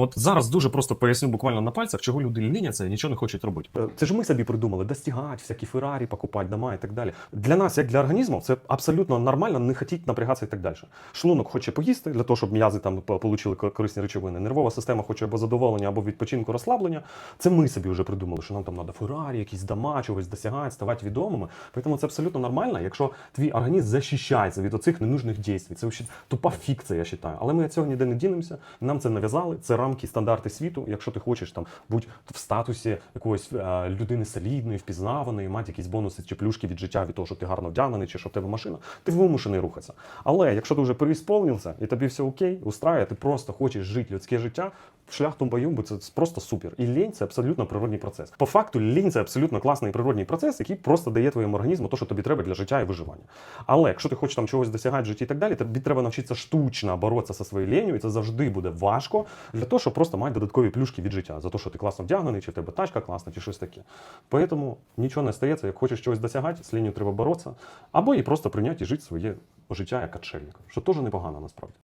От зараз дуже просто поясню буквально на пальцях, чого люди ліняться і нічого не хочуть робити. Е, Це ж ми собі придумали достигати, всякі Феррарі, покупати дома і так далі. Для нас, як для організму, це абсолютно нормально не хотіть напрягатися і так далі. Шлунок хоче поїсти для того, щоб м'язи там по- получили корисні речовини. Нервова система хоче або задоволення, або відпочинку, розслаблення. Це ми собі вже придумали, що нам там треба Феррарі, якісь дома, чогось досягати, ставати відомими. Тому це абсолютно нормально, якщо твій організм захищається від оцих ненужних дій. Це тупа фікція, я вважаю. Але ми цього ніде не дінемося. Нам це нав'язали. Це рамки, стандарти світу. Якщо ти хочеш там бути в статусі якоїсь е, людини солідної, впізнаваної, мати якісь бонуси чи плюшки від життя від того, що ти гарно вдягнений, чи що в тебе машина, ти вимушений рухатися. Але якщо ти вже переісполнився і тобі все окей, устраює, ти просто хочеш жити людське життя, шлях бою, бо це просто супер. І лінь це абсолютно природний процес. По факту, лінь це абсолютно класний природний процес, який просто дає твоєму організму те, що тобі треба для життя і виживання. Але якщо ти хочеш там чогось досягати в житті і так далі, тобі треба навчитися штучно боротися зі своєю лінію, і це завжди буде важко для того, щоб просто мати додаткові плюшки від життя, за те, що ти класно вдягнений, чи в тебе тачка класна, чи щось таке. Тому нічого не стається, як хочеш чогось досягати, з лінією треба боротися, або і просто прийняти і жити своє життя як отшельник, що теж непогано насправді.